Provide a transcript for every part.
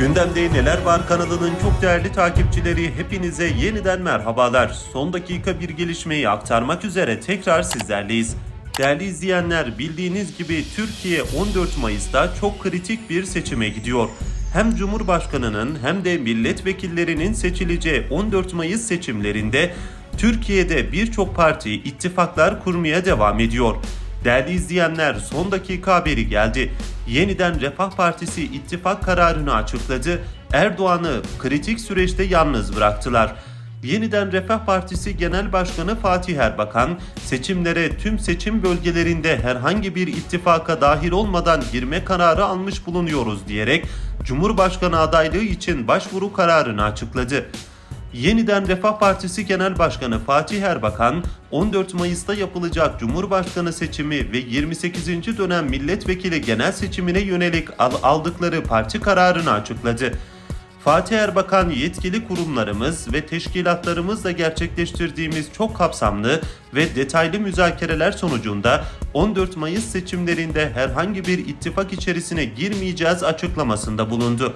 Gündemde Neler Var kanalının çok değerli takipçileri hepinize yeniden merhabalar. Son dakika bir gelişmeyi aktarmak üzere tekrar sizlerleyiz. Değerli izleyenler bildiğiniz gibi Türkiye 14 Mayıs'ta çok kritik bir seçime gidiyor. Hem Cumhurbaşkanının hem de milletvekillerinin seçileceği 14 Mayıs seçimlerinde Türkiye'de birçok parti ittifaklar kurmaya devam ediyor. Değerli izleyenler son dakika haberi geldi. Yeniden Refah Partisi ittifak kararını açıkladı. Erdoğan'ı kritik süreçte yalnız bıraktılar. Yeniden Refah Partisi Genel Başkanı Fatih Erbakan, seçimlere tüm seçim bölgelerinde herhangi bir ittifaka dahil olmadan girme kararı almış bulunuyoruz diyerek Cumhurbaşkanı adaylığı için başvuru kararını açıkladı. Yeniden Refah Partisi Genel Başkanı Fatih Erbakan, 14 Mayıs'ta yapılacak Cumhurbaşkanı seçimi ve 28. dönem milletvekili genel seçimine yönelik al- aldıkları parti kararını açıkladı. Fatih Erbakan yetkili kurumlarımız ve teşkilatlarımızla gerçekleştirdiğimiz çok kapsamlı ve detaylı müzakereler sonucunda 14 Mayıs seçimlerinde herhangi bir ittifak içerisine girmeyeceğiz açıklamasında bulundu.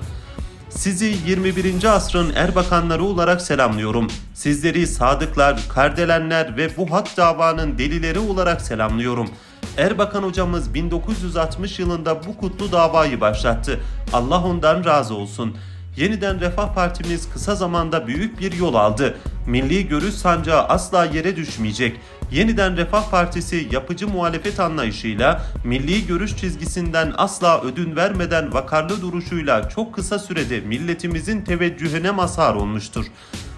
Sizi 21. asrın erbakanları olarak selamlıyorum. Sizleri sadıklar, kardelenler ve bu hak davanın delileri olarak selamlıyorum. Erbakan hocamız 1960 yılında bu kutlu davayı başlattı. Allah ondan razı olsun. Yeniden Refah Partimiz kısa zamanda büyük bir yol aldı. Milli görüş sancağı asla yere düşmeyecek. Yeniden Refah Partisi yapıcı muhalefet anlayışıyla milli görüş çizgisinden asla ödün vermeden vakarlı duruşuyla çok kısa sürede milletimizin teveccühüne mazhar olmuştur.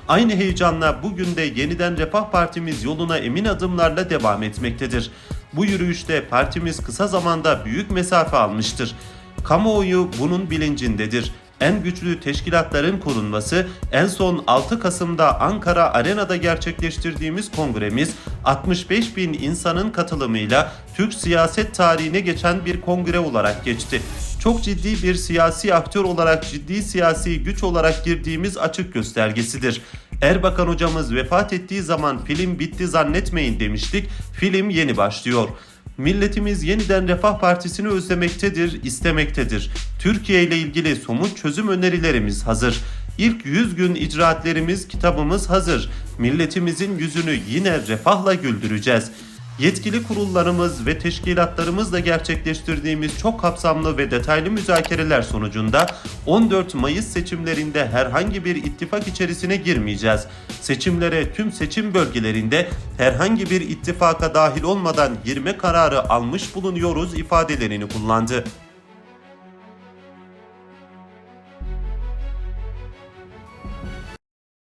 Aynı heyecanla bugün de yeniden Refah Partimiz yoluna emin adımlarla devam etmektedir. Bu yürüyüşte partimiz kısa zamanda büyük mesafe almıştır. Kamuoyu bunun bilincindedir en güçlü teşkilatların korunması en son 6 Kasım'da Ankara Arena'da gerçekleştirdiğimiz kongremiz 65 bin insanın katılımıyla Türk siyaset tarihine geçen bir kongre olarak geçti. Çok ciddi bir siyasi aktör olarak ciddi siyasi güç olarak girdiğimiz açık göstergesidir. Erbakan hocamız vefat ettiği zaman film bitti zannetmeyin demiştik. Film yeni başlıyor. Milletimiz yeniden Refah Partisi'ni özlemektedir, istemektedir. Türkiye ile ilgili somut çözüm önerilerimiz hazır. İlk 100 gün icraatlerimiz, kitabımız hazır. Milletimizin yüzünü yine refahla güldüreceğiz. Yetkili kurullarımız ve teşkilatlarımızla gerçekleştirdiğimiz çok kapsamlı ve detaylı müzakereler sonucunda 14 Mayıs seçimlerinde herhangi bir ittifak içerisine girmeyeceğiz. Seçimlere tüm seçim bölgelerinde herhangi bir ittifaka dahil olmadan girme kararı almış bulunuyoruz ifadelerini kullandı.